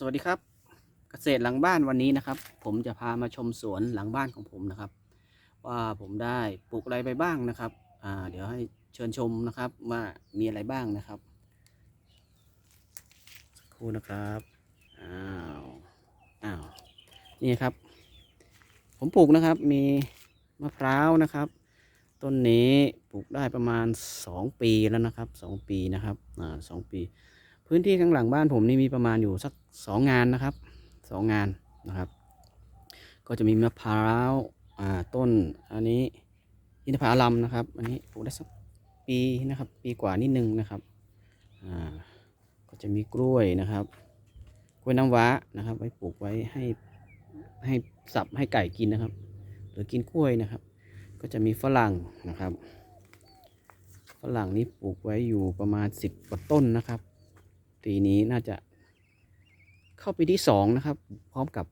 สวัสดีครับ เกษตรหลังบ้านวันนี้นะครับ ผมจะพามาชมสวนหลังบ้านของผมนะครับ ว่าผมได้ปลูกอะไรไปบ้างนะครับอ่าเดี๋ยวให้เชิญชมนะครับว่ามีอะไรบ้างนะครับสักครู่นะครับอ้าวอ้าวนี่ครับ ผมปลูกนะครับมีมะพร้าวนะครับ ต้นนี้ปลูกได้ประมาณ 2 ปีแล้วนะครับ 2 ปีนะครับอ่าสองปี พื้นที่ข้างหลังบ้านผมนี่มีประมาณอยู่สักสองงานนะครับสองงานนะครับ ก็จะมีมะพร้าวอ่าต้นอันนี้อินทผลัมนะครับ อันนี้ปลูกได้สักปีนะครับ ปีกว่านิดนึงนะครับอ่าก็จะมีกล้วยนะครับกล้วยน้ำว้านะครับ ไว้ปลูกไว้ให้ให้สับให้ไก่กินนะครับ หรือกินกล้วยนะครับ ก็จะมีฝรั่งนะครับ ฝรั่งนี้ปลูกไว้อยู่ประมาณ10กว่าต้นนะครับ ปีนี้น่าจะเข้าปีที่สองนะครับ พร้อมกับ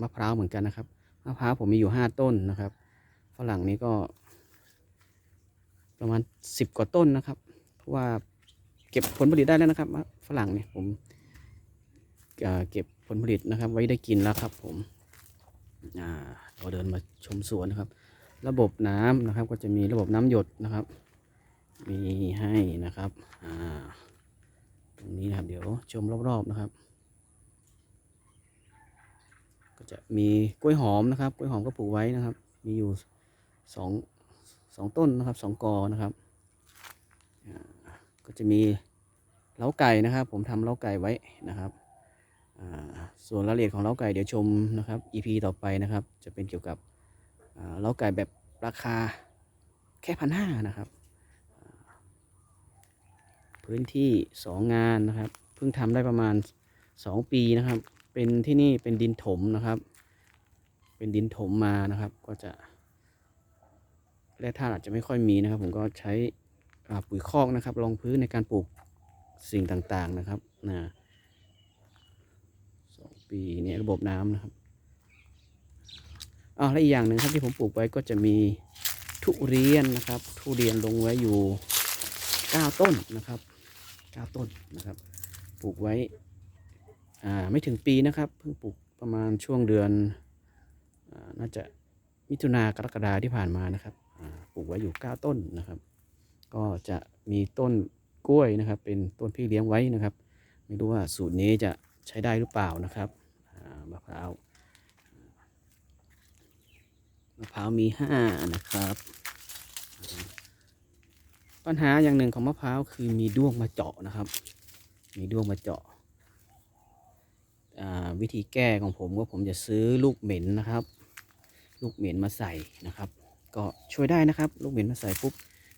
มะพร้าวเหมือนกันนะครับมะพร้าวผมมีอยู่ห้าต้นนะครับ ฝรั่งนี้ก็ ประมาณสิบกว่าต้นนะครับ เพราะว่าเก็บผลผลิตได้แล้วนะครับฝรั่งเนี่ยผมเเก็บผลผลิตนะครับ ไว้ได้กินแล้วครับผมเราเดินมาชมสวนนะครับ ระบบน้ำนะครับก็จะมีระบบน้ำหยดนะครับ มีให้นะครับอ่า ตรงนี้นะครับ เดี๋ยวชมรอบๆนะครับ ก็จะมีกล้วยหอมนะครับ กล้วยหอมก็ปลูกไว้นะครับ มีอยู่สองสองต้นนะครับสองกอนะครับก็จะมีเล้าไก่นะครับ ผมทำเล้าไก่ไว้นะครับส่วนรายละเอียดของเล้าไก่เดี๋ยวชมนะครับ EP ต่อไปนะครับ จะเป็นเกี่ยวกับเล้าไก่แบบราคาแค่พันห้านะครับ พื้นที่สองงานนะครับ เพิ่งทำได้ประมาณสองปีนะครับ เป็นที่นี่เป็นดินถมนะครับ เป็นดินถมมานะครับ ก็จะแร่ธาตุอาจจะไม่ค่อยมีนะครับ ผมก็ใช้ปุ๋ยคอกนะครับรองพื้นในการปลูกสิ่งต่างๆนะครับนะสองปีเนี่ยระบบน้ำนะครับอ่าและอีกอย่างหนึ่งครับที่ผมปลูกไว้ก็จะมีทุเรียนนะครับ ทุเรียนลงไว้อยู่ 9 ต้นนะครับ 9 ต้นนะครับ ปลูกไว้ไม่ถึงปีนะครับ เพิ่งปลูกประมาณช่วงเดือนอน่าจะมิถุนากรกฎาที่ผ่านมานะครับปลูกไว้อยู่ 9 ต้นนะครับ ก็จะมีต้นกล้วยนะครับ เป็นต้นพี่เลี้ยงไว้นะครับ ไม่รู้ว่าสูตรนี้จะใช้ได้หรือเปล่านะครับมะพร้าวมะพร้าวมีห้านะครับ ปัญหาอย่างหนึ่งของมะพร้าวคือมีด้วงมาเจาะนะครับ มีด้วงมาเจาะอ่าวิธีแก้ของผมก็ผมจะซื้อลูกเหม็นนะครับ ลูกเหม็นมาใส่นะครับ ก็ช่วยได้นะครับ ลูกเหม็นมาใส่ปุ๊บ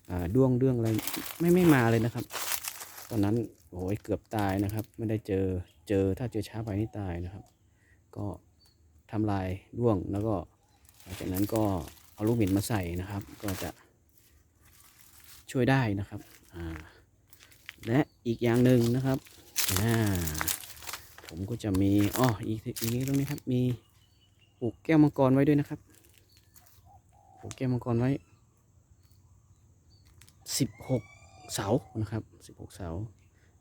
อ่าด้วงเรื่องอะไรไม่ไม่มาเลยนะครับ ตอนนั้นโอ้ยเกือบตายนะครับ ไม่ได้เจอเจอถ้าเจอช้าไปนี่ตายนะครับ ก็ทำลายด้วงแล้วก็หลังจากนั้นก็เอาลูกเหม็นมาใส่นะครับ ก็จะ ช่วยได้นะครับและอีกอย่างหนึ่งนะครับผมก็จะมีอ๋ออีกอีกนิดตรงนี้ครับมีปลูกแก้วมังกรไว้ด้วยนะครับปลูกแก้วมังกรไว้สิบหกเสานะครับสิบหกเสา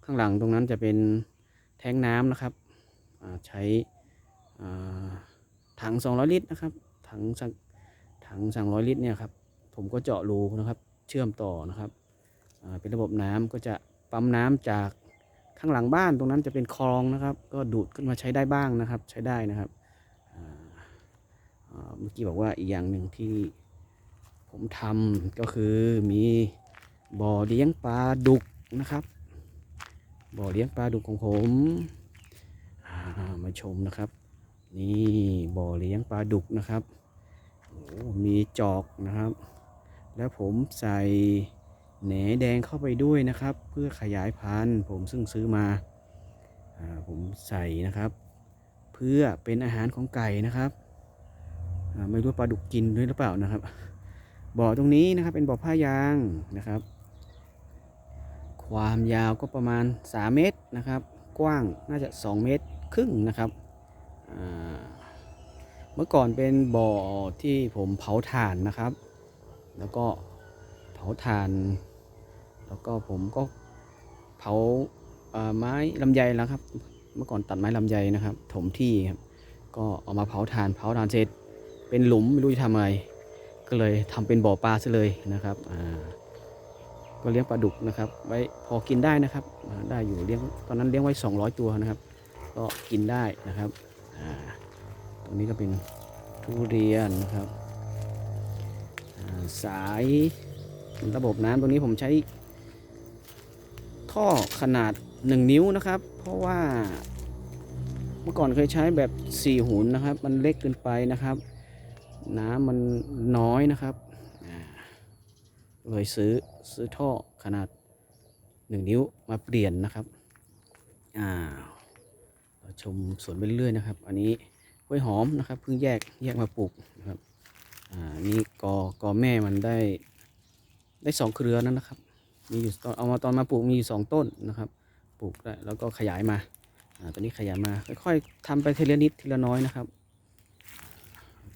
ข้างหลังตรงนั้นจะเป็นแทงน้ำนะครับใช้อ่าถัง200ลิตรนะครับถังสักถังสั่งร้อยลิตรเนี่ยครับผมก็เจาะรูนะครับ เชื่อมต่อนะครับเป็นระบบน้ำก็จะปั๊มน้ำจากข้างหลังบ้านตรงนั้นจะเป็นคลองนะครับ ก็ดูดขึ้นมาใช้ได้บ้างนะครับ ใช้ได้นะครับเมื่อกี้บอกว่าอีกอย่างหนึ่งที่ผมทำก็คือมีบ่อเลี้ยงปลาดุกนะครับบ่อเลี้ยงปลาดุกของผมมาชมนะครับ นี่บ่อเลี้ยงปลาดุกนะครับโอ้มีจอกนะครับ แล้วผมใส่แหนแดงเข้าไปด้วยนะครับ เพื่อขยายพันธุ์ ผมซึ่งซื้อมาผมใส่นะครับ เพื่อเป็นอาหารของไก่นะครับไม่รู้ปลาดุกกินด้วยหรือเปล่านะครับ บ่อตรงนี้นะครับเป็นบ่อผ้ายางนะครับ ความยาวก็ประมาณ 3 เมตรนะครับ กว้างน่าจะ 2 เมตรครึ่งนะครับเมื่อก่อนเป็นบ่อที่ผมเผาถ่านนะครับ แล้วก็เผาถ่าน แล้วก็ผมก็เผาไม้ลำไยแล้วครับ เมื่อก่อนตัดไม้ลำไยนะครับ ถมที่ครับ ก็เอามาเผาถ่าน เผาถ่านเสร็จ เป็นหลุมไม่รู้จะทำอะไร ก็เลยทำเป็นบ่อปลาซะเลยนะครับก็เลี้ยงปลาดุกนะครับ ไว้พอกินได้นะครับ ได้อยู่เลี้ยงตอนนั้นเลี้ยงไว้ 200 ตัวนะครับ ก็กินได้นะครับตรงนี้ก็เป็นทุเรียนนะครับ สายระบบน้ำตรงนี้ผมใช้ ท่อขนาด 1 นิ้วนะครับ เพราะว่า เมื่อก่อนเคยใช้แบบ 4 หุนนะครับ มันเล็กเกินไปนะครับ น้ำมันน้อยนะครับอ่าเลยซื้อซื้อท่อขนาด 1 นิ้วมาเปลี่ยนนะครับอ่าเราชมสวนไปเรื่อยๆนะครับ อันนี้กล้วยหอมนะครับเพิ่งแยกแยกมาปลูกนะครับ อ่านี่กอกอแม่มันได้ได้สองเครือนั่นนะครับ มีอยู่ตอนเอามาตอนมาปลูกมีอยู่สองต้นนะครับ ปลูกได้แล้วก็ขยายมาอ่าตอนนี้ขยายมาค่อยๆทำไปทีละนิดทีละน้อยนะครับ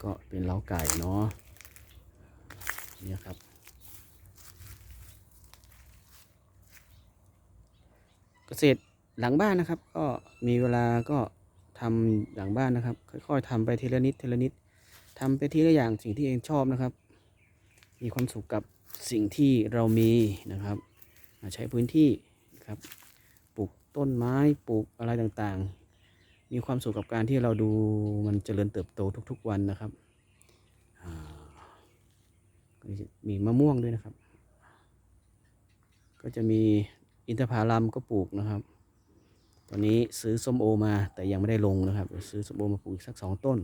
ก็เป็นเล้าไก่เนาะเนี่ยครับเกษตรหลังบ้านนะครับ ก็มีเวลาก็ทำหลังบ้านนะครับ ค่อย ๆทำไปทีละนิดทีละนิด ทำไปทีละอย่างสิ่งที่เองชอบนะครับ มีความสุขกับสิ่งที่เรามีนะครับใช้พื้นที่ครับปลูกต้นไม้ปลูกอะไรต่างๆ มีความสุขกับการที่เราดูมันเจริญเติบโตทุกๆวันนะครับมีมะม่วงด้วยนะครับ ก็จะมีอินทผลัมก็ปลูกนะครับ ตอนนี้ซื้อส้มโอมาแต่ยังไม่ได้ลงนะครับ ซื้อส้มโอมาปลูกอีกสักสองต้น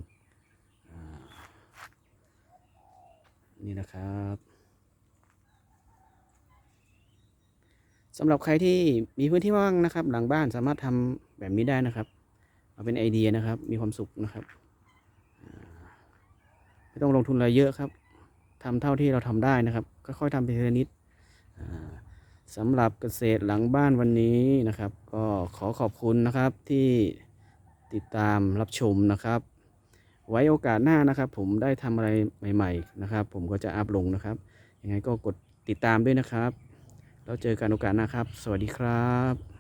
อ่า นี่นะครับสำหรับใครที่มีพื้นที่ว่างนะครับ หลังบ้านสามารถทำแบบนี้ได้นะครับ เอาเป็นไอเดียนะครับ มีความสุขนะครับไม่ต้องลงทุนอะไรเยอะครับทำเท่าที่เราทำได้นะครับค่อยๆทำไปทีละนิดอ่าสำหรับเกษตรหลังบ้านวันนี้นะครับ ก็ขอขอบคุณนะครับที่ติดตามรับชมนะครับ ไว้โอกาสหน้านะครับ ผมได้ทำอะไรใหม่ ๆ นะครับ ผมก็จะอัพลงนะครับ ยังไงก็กดติดตามด้วยนะครับ แล้วเจอกันโอกาสหน้าครับ สวัสดีครับ